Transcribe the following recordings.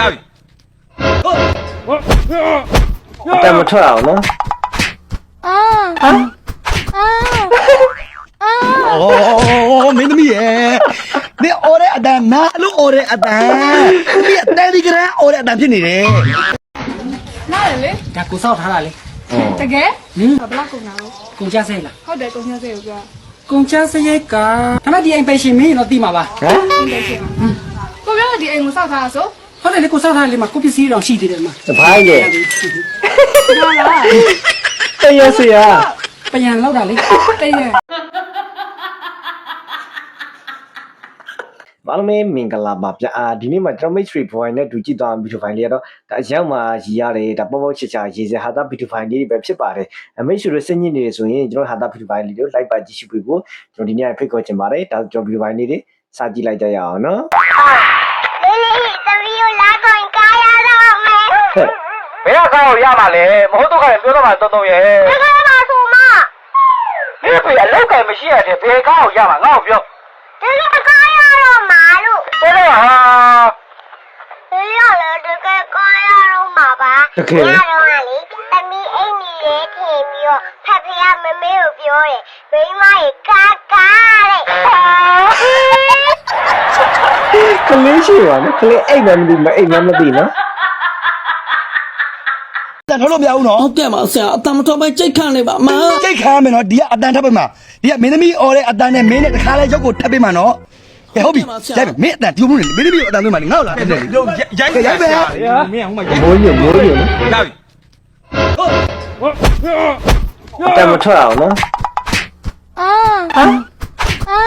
ရပြီအတန်မထွက်အောင်နော်အာအာအာအော်မင်းသမီးရဲ့နေအော်တဲ့အတန်နာလို့အော်တဲ့အတန်ဒီအတန်ဒီကရန်အော်တဲ့အတန်ဖြစ်နေတယ်နားရလေဒါကိုစောက်ထားတာလေတကယ်ဟင်ဘယ်လောက်ကုန်တာလဲကုန်ကြစိတ်လားဟုတ်တယ်ကုန်ရစေကိုပြောကုန်ကြစိတ်ကခဏဒီအိမ်ပဲရှင်မင်းတော့သိမှာပါဟမ်ကိုပြောဒီအိမ်ကိုစောက်ထားတာဆို ဟုတ်တယ်လေကိုစောက်ထားလေမှာကိုပစ္စည်းတော့ရှိသေးတယ်မှာစပိုင်းရဲ့ဟာလားတရဆရာပယံလောက်တာလေတည့်ရဘာလို့မင်းမင်္ဂလာပါဗျာဒီနေ့မှာ Drum Tree Boy နဲ့ဒူကြည့်သွားဗီဒီယိုဖိုင်လေးကတော့ဒါအရောက်မှာရည်ရတယ်ဒါပေါ့ပေါ့ချစ်ချာရေးစဟာတာဗီဒီယိုဖိုင်လေးတွေပဲဖြစ်ပါတယ်အမေရှိရစညစ်နေတယ်ဆိုရင်ကျွန်တော်ဟာတာဗီဒီယိုဖိုင်လေးတွေကို like ပါကြည့်ရှုပေးဖို့ကျွန်တော်ဒီနေ့ဖိတ်ခေါ်ချင်ပါတယ်ဒါကျွန်တော်ဗီဒီယိုဖိုင်လေးတွေစကြည့်လိုက်ကြရအောင်နော် လေးလေးသမီးကိုလာတော့ကားရတော့မယ် ဟဲ့ ဘ ယ်ကကားကိုရမှာလဲမဟုတ်တော့ကလည်းပြောတော့မှတုံတုံရဲ့တကယ်ပါဆိုမဒီဖေအလောက်ကင်မရှိရတဲ့ဘယ်ကားကိုရမှာငါ့ကိုပြောတကယ်ကားရတော့မှာလို့တော်တော့ဟာဒီရလေတကယ်ကားရတော့မှာပါရတော့လေသမီးအိမ်ကြီးလေးထင်ပြီးတော့ဖက်ဖေကမမေကိုပြောတယ်မိမရဲ့ကားကားတဲ့ကလေးရှိပါနော်ကလေးအိတ်မှမသိမအိတ်မှမသိနော်အ တန်ထုတ်လို့မရဘူးနော်ဟုတ်ကဲ့ပါဆရာအတမတော်ပဲကြိတ်ခန့်နေပါမကြိတ်ခါမယ်နော်ဒီကအတန်ထပ်ပေးမှာဒီကမင်းသမီးအော်တဲ့အတန်နဲ့မင်းနဲ့တခါလဲရုပ်ကိုထပ်ပေးမှာနော်ကဲဟုတ်ပြီရိုက်မယ်မင်းအတန်ဒီလိုမျိုးနေမင်းသမီးကိုအတန်ပေးမှာငါ့ကိုလာတယ်လေရိုက်ရိုက်ရိုက်ပဲမင်းအောင်မရိုက်မိုးညမိုးညနော်ရပြီအတန်မထွက်အောင်နော်အာအာအာ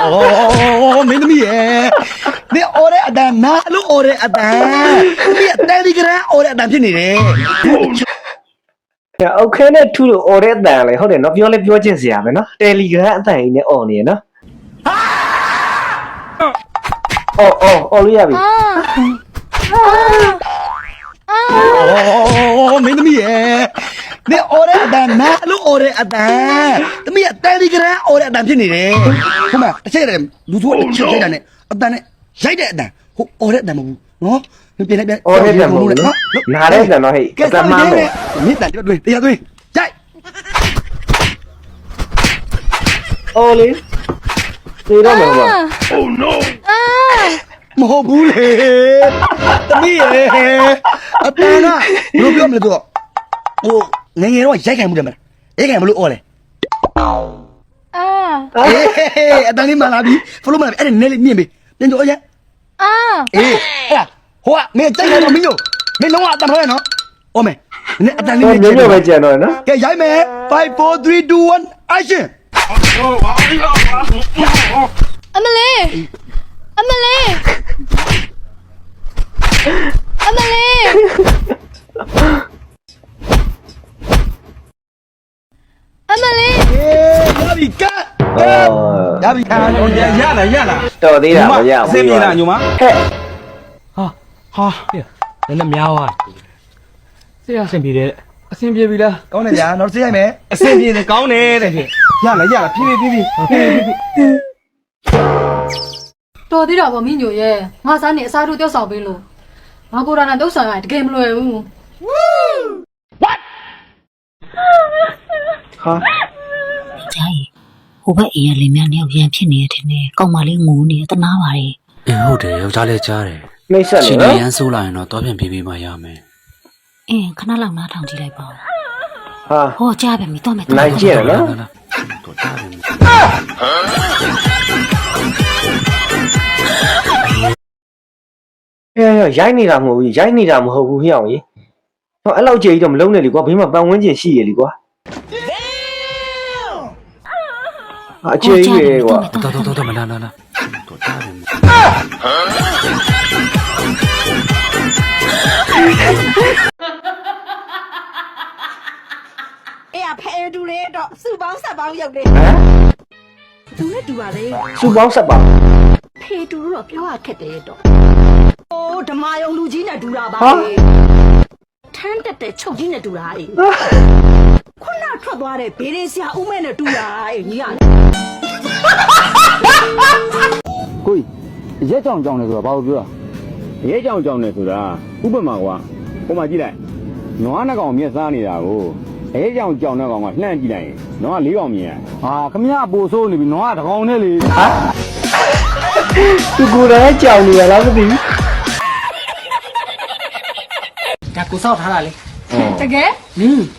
အော်မင်းသမီးရဲ့ နေအော်တဲ့အတန်နာလို့အော်တဲ့အတန်ဒီအတန်ဒီကရန်အော်တဲ့အတန်ဖြစ်နေတယ်။အောက်ခဲနဲ့ထူလို့អော်တဲ့အတန်လေဟုတ်တယ်နော်ပြောလဲပြောချင်းစရာပဲနော်။ Telegram အတန်ကြီးနဲ့អော်နေရနော်။အော်အော်အော်လို့ရပြီအာအာအော်မင်းသမီးရဲ့နေအော်တဲ့အတန်နာလို့အော်တဲ့အတန်သမီးအတန်ဒီကရန်အော်တဲ့အတန်ဖြစ်နေတယ်ဟုတ်မလားတစ်ချက်တည်းလူသူကတစ်ချက်ရိုက်တာနဲ့အတန်နဲ့ ရိုက်တဲ့အတန်ဟိုအော်တဲ့အတန်မဟုတ်ဘူးနော်ပြန်လိုက်ပြန်။အော်တဲ့အတန်မဟုတ်ဘူးနော်။နားတဲ့အတန်တော့ဟဲ့ကဲအတစောန်င့်မှနေန်းတမယ်ယ်မြစ်တန်တွင်တရားတွင်ရိုက်။အော်လေ။သေတော့မှာပါအာမဟုတ်ဘူးလေသမီးရဲ့အတန်ကဘယ်လိုပြောမလဲသူကဟိုငယ်ငယ်တော့ရိုက်ခံမှုတယ်မလားရိုက်ခံမလို့အော်လေအာအေးအတန်လေးမှလာပြီဖလို့မလာပြီအဲ့ဒါနဲလေးမြင်ပြီပြန်ကြောရအာ အေးအဲ့ဒါဟိုကမင်းကြိုက်တယ်တော့မင်းတို့မင်းလုံးဝအတန်မလို့ရနော်အော်မေနည်းအတန်။လေးတော့မြင်ညညပဲကြံတော့နော်ကဲရိုက်မယ်5 4 3 2 1 action အမလေးအမလေးအမလေးအမလေး အေးရပြီကတ်။အော် ရပြီခံရရရလာရလာတော်သေးတာမရအဘူးစင်းပြေလားညမဟဲ့ဟာနည်းနည်းများသွားဆရာအစင်းပြေတယ်အစင်းပြေပြီလားကောင်းတယ်ဗျာနောက်တစ်ရိုက်မယ်အစင်းပြေတယ်ကောင်းတယ်တဲ့ဖြင့်ရလာရလာဖြည်းဖြည်းဖြည်းဖြည်းဖြည်းတော်သေးတာဗောမင်းညိုရဲ့ငါစားနေအစားတို့တောက်ဆောင်ပေးလို့ငါကိုရာနာတောက်ဆောင်ရရင်တကယ်မလွယ်ဘူးဟာကြားရီဟို ဘက်အိမ်ကလင်မယားနှစ်ယောက်ရန်ဖြစ်နေတယ်ထင်တယ်ကောက်မလေးငိုနေတနာပါလေအင်းဟုတ်တယ်ယောက်ျားလေးကြားတယ်နှိမ့်ဆက်ရှနေင်းနေနော်ရန်ဆိုးလာရင်တော့တော့ပြန်ပြေးပြီးမှရမယ်အင်းခဏလောက်နားထောင်ကြည့်လိုက်ပါဦးဟာဟောကြားပဲမိတော့မယ်နိုင်ကျက်နော်လာလာတော့ကြားတယ်ဟဲ့ဟဲ့ရိုက်နေတာမဟုတ်ဘူးရိုက်နေတာမဟုတ်ဘူးဟိအောင်ကြီးဟောအဲ့လောက်ကြေးကြီးတော့မလုံးနဲ့လေကွာဘေးမှာပန်ဝန်းကျင်ရှိရလေကွာ အကြေးကြီးရေကွာတော့တော့တော့မလာလာလာတော့ကြားတယ်အေးအဖဲတူလေးတော့စုပေါင်းဆက်ပေါင်းရုပ်လေးဟမ်သူနဲ့တူပါလေစူပေါင်းဆက်ပါဖေတူလို့တော့ပြောရခက်တယ်တော့အိုးဓမာယုံလူကြီးနဲ့တူတာပါဟာလေထန်းတက်တဲ့ချုပ်ကြီးနဲ့တူတာအေးခုန ထွက်သွားတဲ့ဘေးရင်ဆရာဦးမဲနဲ့တူတာအေးညီကကိုကြီးရက်ကြောင်ကြောင်လေဆိုတာဘာလို့ပြောတာရဲကြောင်ကြောင်နေဆိုတာဥပမာကွာဟိုမှာကြည့်လိုက်နွားနှစ်ကောင်မျက်စားနေတာကိုရဲကြောင်ကြောင်တဲ့ကောင်ကလှမ်းကြည့်လိုက်ရင်နွားလေးကောင်မြင်ရဟာခမရအပူဆိုးနေပြီနွားတစ်ကောင်နဲ့လေသူကိုယ်တိုင်ကြောင်နေရလားမသိဘူးဒါကိုစောက်ထားတာလေတကယ်နင်းဟွန်း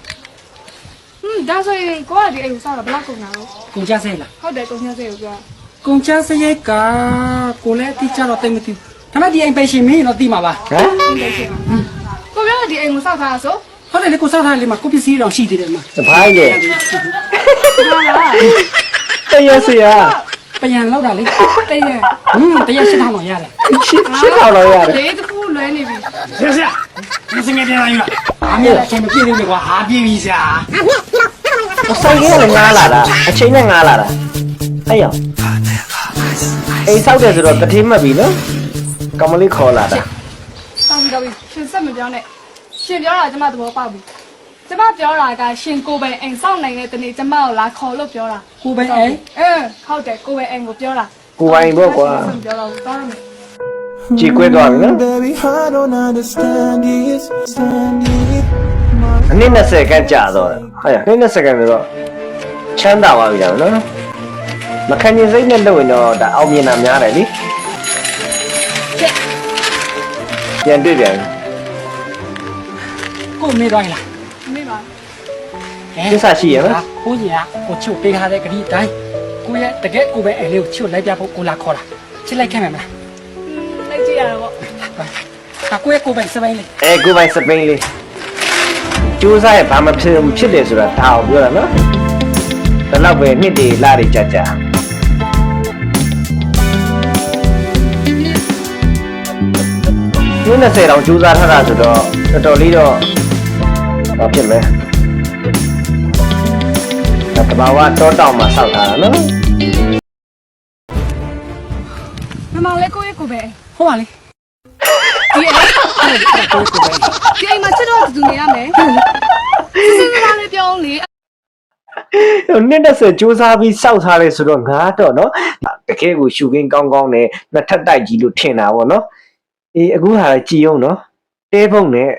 ဒါဆိုရင်ကိုကဒီအိမ်ကိုစောက်တာဘယ်လောက်ကုန်တာလို့ကုန်ကြစိတ်လားဟုတ်တယ်ကုန်ရစေကိုပြောကုန်ကြစိတ်ကကိုလည်းအတိကျတော့တိတ်မသိဘူးဒါပေမဲ့ဒီအိမ်ပိုင်ရှင်မင်းတော့သိမှာပါဟမ်ကိုပြောဒီအိမ်ကိုစောက်ထားတာဆိုဟုတ်တယ်လေကိုစောက်ထားတယ်လေမှာကိုပစ္စည်းတော့ရှိသေးတယ်မှာစဖိုင်းလေဟာလားတရစရာ ပြန်လောက်တာလေတကယ်ဟင်းတရားရှင်းထောင်တော့ရတယ်ရှစ်ရှစ်ထောင်တော့ရတယ်ဒေးတစ်ခုလွဲနေပြီဆရာဆရာဒီစငယ်ပြန်လာယူလားအမေအချိန်မပြည့်သေးဘူးကွာဟာပြည့်ပြီဆရာဆိုင်ကလည်းငားလာတာအချိန်နဲ့ငားလာတာအဲ့ရောအိမ်ဆောက်တယ်ဆိုတော့တတိမှတ်ပြီနော်ကမလေးခေါ်လာတာစောက်ပြီးတော့ပြီရှင်ဆက်မပြောနဲ့ရှင်ပြောတာကျမသဘောပေါက်ပြီ ကျမပြောတာကရှင်ကိုယ်ပိုင်အိမ်စောက်နိုင်တဲ့တနေ့ကျမကိုလာခေါ်လို့ပြောတာကိုပဲအိမ်အင်းဟုတ်တယ်ကိုယ်ပိုင်အိမ်ကိုပြောတာကိုပိုင်ပေါ့ကွာဆက်မပြောတော့ဘူးတောင်းရမယ်ကြည်ကွဲသွားပြီနော် Baby, I don't understand it. Stand it. အနည်း20ခန်းကြာတော့တယ်ဟုတ်ရအနည်း20ခန်းဆိုတော့ချမ်းသာသွားပြီလားနော်မခံရင် ကိစ္စရှိရနော်ဟိုကြီးကကိုချုပ်ပေးထားတဲ့ဂရီတိုင်းကိုရဲ့တကယ်ကိုပဲအိမ်လေးကိုချုပ်လိုက်ပြဖို့ကိုလာခေါ်တာချစ်လိုက်ခဲ့မယ်မလားလိုက်ကြည့်ရတော့ပေါ့ဒါကိုရဲ့ကိုပဲစပိုင်းလေးအဲကိုပိုင်စပိန်လေးကျိုးစားရဘာမှဖြစ်ဖြစ်တယ်ဆိုတာဒါအောင်ပြောတာနော်ဒါတော့ပဲနှစ်တွေလာတွေကြာကြာဒီ20တောင်ကျိုးစားထားတာဆိုတော့တော်တော်လေးတော့ဘာဖြစ်မလဲဒါ တဘာဝတောတောင်မှာစောက်ထားတာနော်မမလည်းကိုယ့်ရဲ့ကိုယ်ပဲဟုတ်ပါလေဒီအိမ်ဒီအိမ်မှာချစ်တော့သူနေရမယ်စဉ်းစားလေးပြောင်းလေဟိုနှစ်20စူးစမ်းပြီးစောက်ထားလဲဆိုတော့ငါတော့နော်တကယ်ကိုရှူကင်းကောင်းကောင်းနဲ့နှစ်ထပ်တိုက်ကြီးလို့ထင်တာဗောနော်အေးအခုဟာကြည်အောင်နော်တဲဖုံနဲ့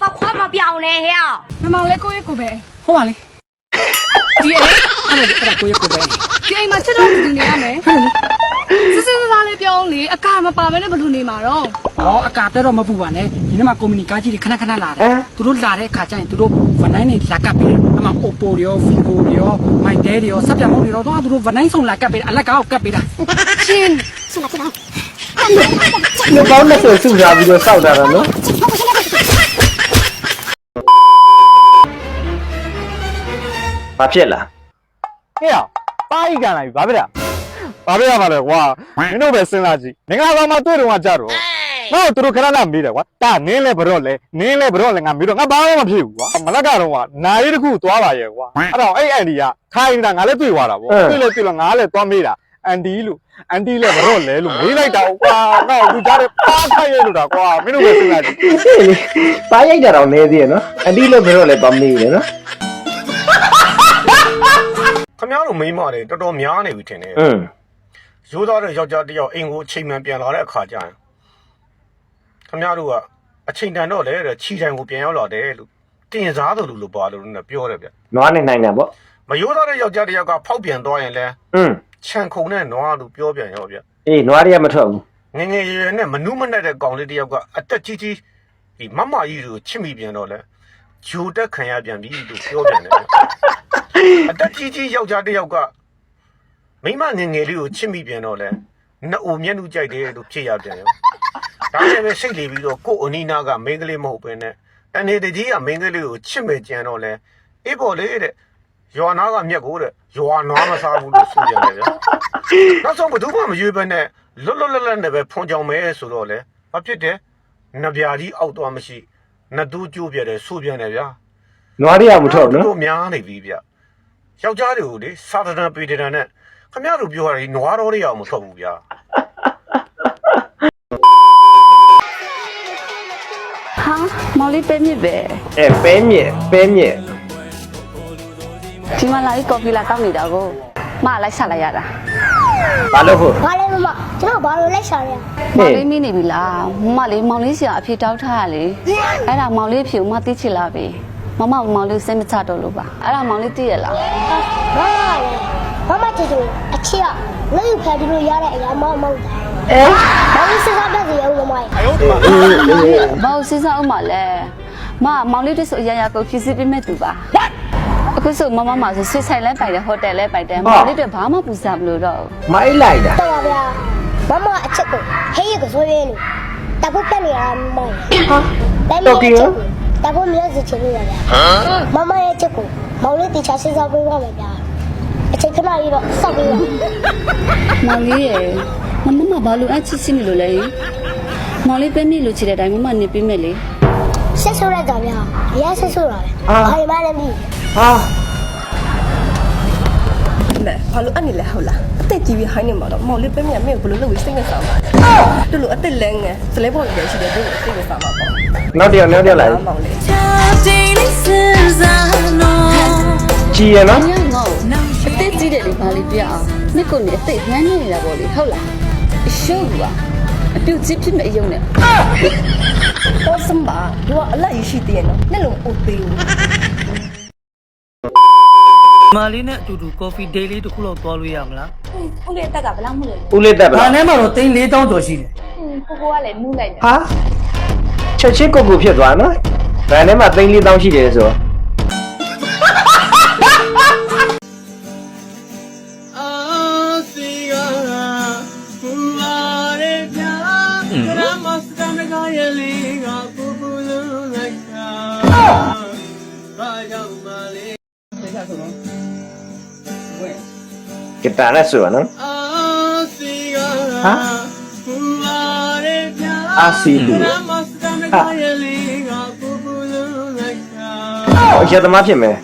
စောက်ခွားမပြောင်းနဲ့ဟဲ့မမလည်းကိုယ့်ရဲ့ကိုယ်ပဲဟုတ်ပါလေ ဒီအိမ်အဲ့ဒါအဲ့ဒါကိုရဲ့ကိုပဲဒီအိမ်မှာချစ်တော့သူနေရမယ်စဉ်းစားလေးပြောင်းလေအကာမပါဘဲနဲ့ဘယ်လိုနေမှာတော့။အော်အကာတက်တော့မပူပါနဲ့။ဒီနေ့မှာကွန်မြူနီကားကြီးတွေခဏခဏလာတယ်။သူတို့လာတဲ့အခါကျရင်သူတို့ဗနိုင်းတွေလာကပ်ပြီးအမှ Oppo တွေရော Vivo တွေရော Mytel တွေရောစက်ပြမုံတွေရောတော့သူတို့ဗနိုင်းဆောင်လာကပ်ပြီးအလကားကိုကပ်ပြီးတာရှင်နှစ်ပေါင်း20စုထားပြီးတော့စောက်ထားတာနော် ဘာဖြစ်လားဟေ့ပါရီကန်လာပြီဘာဖြစ်လဲဘာဖြစ်ရမှာလဲကွာမင်းတို့ပဲစဉ်းစားကြည့်ငင်္ဂလာဆောင်မှာတွေ့တော့ကြတော့ငါ့ကိုသူတို့ခဏခဏမေးတယ်ကွာဒါနင်းလဲဘရော့လဲနင်းလဲဘရော့လဲငါမေးတော့ငါဘာမှမဖြစ်ဘူးကွာမလက်ကတော့ကနာရီတစ်ခုသွားပါရဲ့ကွာအဲ့တော့အဲ့အန်ဒီကခိုင်းနေတာငါလည်းတွေ့သွားတာပေါ့တွေ့လဲတွေ့လို့ငါလည်းသွားမေးတာအန်ဒီလို့အန်ဒီလဲဘရော့လဲလို့မေးလိုက်တာကွာငါ့ကိုသူကြားတယ်ပါခိုင်းရလို့တာကွာမင်းတို့ပဲစဉ်းစားကြည့်ရှင်းလေပါရိုက်တာတော့နေသေးရနော်အတိလို့ဘယ်တော့လဲပါမေးတယ်နော် ခမရတို့မိန်းမတွေတော်တော်များနေပြီထင်တယ် อืม ရိုးသားတဲ့ယောက်ျားတစ်ယောက်အိမ်ကိုအချိန်မှန်ပြန်လာတဲ့အခါကျရင်ခမရတို့ကအချိန်တန်တော့လေတဲ့ခြီတိုင်ကိုပြန်ရောက်လာတယ်လို့တင်စားတယ်လို့လို့ပါလို့လည်းပြောတယ်ဗျ နွားနေနိုင်တာပေါ့ မရိုးသားတဲ့ယောက်ျားတစ်ယောက်ကဖောက်ပြန်သွားရင်လဲ อืม ခြံခုံနဲ့နွားလို့ပြောပြန်ရောဗျ အေးနွားတွေကမထွက်ဘူး ငယ်ငယ်ရွယ်ရွယ်နဲ့မနုမနဲ့တဲ့ကောင်လေးတစ်ယောက်ကအသက်ကြီးကြီးဒီမမကြီးကိုချစ်မိပြန်တော့လဲဂျိုတက်ခံရပြန်ပြီလို့ပြောပြန်တယ်ဗျ အသက်ကြီးကြီးယောက်ျားတစ်ယောက်ကမိမငယ်ငယ်လေးကိုချစ်မိပြန်တော့လဲနှစ်အိုမျက်နှာကြိုက်တယ်လို့ဖြစ်ရပြန်ရောဒါနဲ့ပဲစိတ်လေးပြီးတော့ကို့အနီးနားကမိန်းကလေးမဟုတ်ဘဲနဲ့တနေ့တကြီးကမိန်းကလေးကိုချစ်မဲ့ကြံတော့လဲအေးပေါ်လေတဲ့ရွာနာကမြက်ကိုတဲ့ရွာနွားမစားဘူးလို့ဆိုပြန်တယ်ဗျနောက်ဆုံးဘယ်သူမှမရွေးဘဲနဲ့လွတ်လွတ်လပ်လပ်နဲ့ပဲဖွန်ကြောင်မဲဆိုတော့လဲဘာဖြစ်တယ်နဗျာကြီးအောက်သွားမရှိနတ်သူကျိုးပြတယ်ဆိုပြန်တယ်ဗျာနွားတွေကမထွက်ဘူးနော်တို့များနေပြီဗျ ယောက်ျားတွေကိုလေစာတနာပေတနာနဲ့ခမရတို့ပြောရတယ်နွားတော်တွေအောင်မထွက်ဘူးဗျာဟာမောင်လေးပဲမြစ်ပဲအဲပဲမြက်ပဲမြက်ဒီမှာလာပြီးကော်ဖီလာတောက်နေတာကိုမလိုက်ဆက်လိုက်ရတာဘာလို့ဟုတ်ဘာလဲမမကျွန်တော်ဘာလို့လိုက်ရှာရလဲဟေးလေးမိနေပြီလားမမလေးမောင်လေးစီကအဖြေတောက်ထားရလေအဲ့ဒါမောင်လေးအဖြေကိုမသိချင်လာပြီ မမမောင်လေးစိတ်မချတော့လို့ပါအဲ့ဒါမောင်လေးသိရလားဘာလဲမမချစ်သူအချစ်ကလက်ယူဖယ်ပြီးလို့ရတဲ့အရာမမဟုတ်တာအဲဘာလို့စဉ်းစားတတ်စီအောင်မမရဲ့ဘာလို့စဉ်းစားအောင်မလဲမမောင်လေးတို့ဆိုအရာရာကိုဖြည့်ဆည်းပေးမဲ့သူပါအခုဆိုမမမဆိုဆွေဆိုင်လဲပိုက်တယ်ဟိုတယ်လဲပိုက်တယ်မောင်လေးတို့ဘာမှပူစားမလို့တော့မိုင်းလိုက်တာတော်ပါဗျာမမအချစ်ကိုဟေးရကဆိုရင်းတပုတ်ပြနေရမမရဲ့ဟာတော်ကီ ရောတပုတ်မြတ်စီချင်လို့ရဗျာမမရဲ့ချစ်ကိုမောင်လေးတေချာစဉ်းစားပေးပါမယ်ဗျာအချိန်ခဏလေးတော့စောက်ပေးပါမောင်လေးရယ်မမမဘာလို့အချစ်စီနေလို့လဲမောင်လေးပဲနေလို့ချစ်တဲ့အတိုင်းမမနေပေးမယ်လေဆက်ဆိုးရကြဗျာအရင်ဆက်ဆိုးတာပဲဘာမှလည်းမသိဟာလဲဘာလို့အဲ့နေလဲဟုတ်လားအသက်ကြီးပြီးဟိုင်းနေမှာတော့မောင်လေးပဲမြတ်မင်းကိုဘယ်လိုလုပ်ပြီးစိတ်နဲ့ဆောင်ပါလဲတို့လိုအသက်လဲငယ်စလဲပေါ်ရရှိတယ်တို့ကိုစိတ်နဲ့ဆောင်ပါပေါ့ နောက်တစ်ယောက်နောက်တစ်ယောက်လာမောင်လေးကြည်ရနော်ညငေါ့အသက်ကြီးတယ်လေဘာလေးပြအောင်နှစ်ကိုနေအသက်ညမ်းနေနေတာပေါ့လေဟုတ်လားအရှုပ်ကအပြုတ်ကြီးဖြစ်မဲ့အယုံနဲ့ဟောစမ်းပါတို့ကအလက်ရရှိသေးရနော်နဲ့လုံးအိုသေးဘူးမာလေးနဲ့အတူတူကော်ဖီဒေးလေးတစ်ခုလောက်သွားလို့ရမလားဦးလေးအသက်ကဘယ်လောက်မှုလဲဦးလေးတက်ပါ။ဘာနဲ့မှတော့သိန်း4000ကျော်ရှိတယ်ကိုကိုကလည်းမူးလိုက်တယ်ဟာ ချက်ချင်းကိုကိုဖြစ်သွားနော်ဗန်ထဲမှာသိန်းလေးတောင်းရှိတယ်ဆိုကတာနဲ့ဆိုရနော်ဟာအာစီတူ ဟာအော်ရသမားဖြစ်မယ်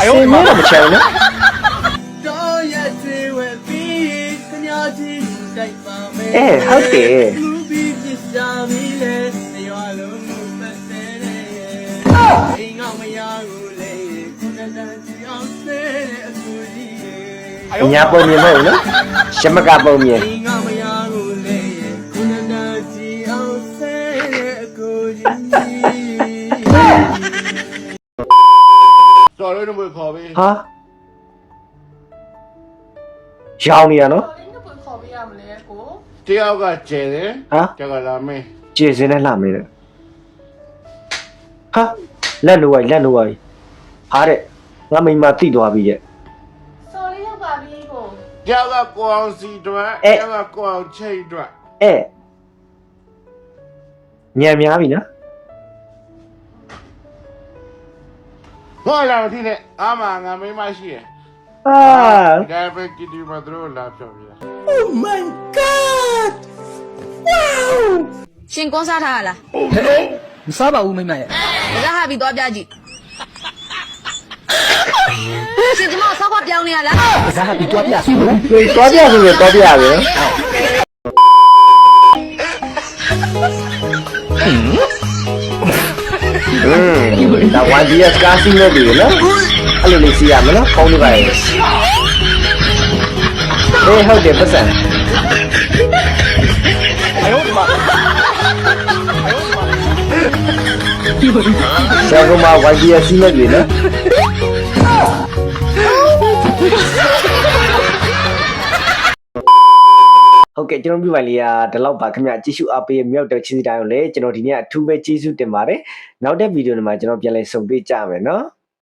အယုံမမချင်နော်အဲဟုတ်တယ်အ ညာပုံမြင်မဟုတ်ဘူးနော်ရှမကပုံမြင်တော်ရင်းမွေခေါ်ပြီဟာရောင်နေရနော်တယောက်ကကျဲတယ်ဟာတယောက်ကလာမင်းကျေစင်းနဲ့လှမေးတယ်ဟာလက်လိုဝိုင်လက်လိုဝိုင်ဟာတဲ့ ငါမိမတိသွားပြီရဲ့တယောက်ကကိုအောင်စီအတွက်တအဲယောက်ကကိုအောင်ချိတ်အတွက်အဲညံများပြီနော်ဟောလာဒီနဲ့အာမငါမိမရှိရအာဒါပဲကီဒီမဒရိုလာပြောပြရှင်ကွန်စားထားရလား။မစားပါဘူးမိမရဲ့ဒါဟာပြီးတော့ပြကြည့် ရှင်ကျမဆောက်ခွပြောင်းနေရလားဇာတ်ပြီးတွားပြစီနော်တွေတွားပြဆိုရင်တွားပြရပဲอืมဒါဝန်ဒီယစကားစီနေပြီနော်အဲ့လိုလေးစီရမနော်ကောင်းလို့ပါရဲ့အေးဟုတ်တယ်ပတ်စံဆရာကမဝန်ဒီယစီနေပြီနော် ကျွန်တော်ပြပိုင်လေးကဒီလောက်ပါခင်ဗျကြည့်ရှုအားပေးမြောက်တဲ့ချစ်စီတိုင်းကိုလည်းကျွန်တော်ဒီနေ့အထူးပဲကျေးဇူးတင်ပါတယ်နောက်တဲ့ဗီဒီယိုတွေမှာကျွန်တော်ပြန်လည်ဆုံတွေ့ကြမယ်နော်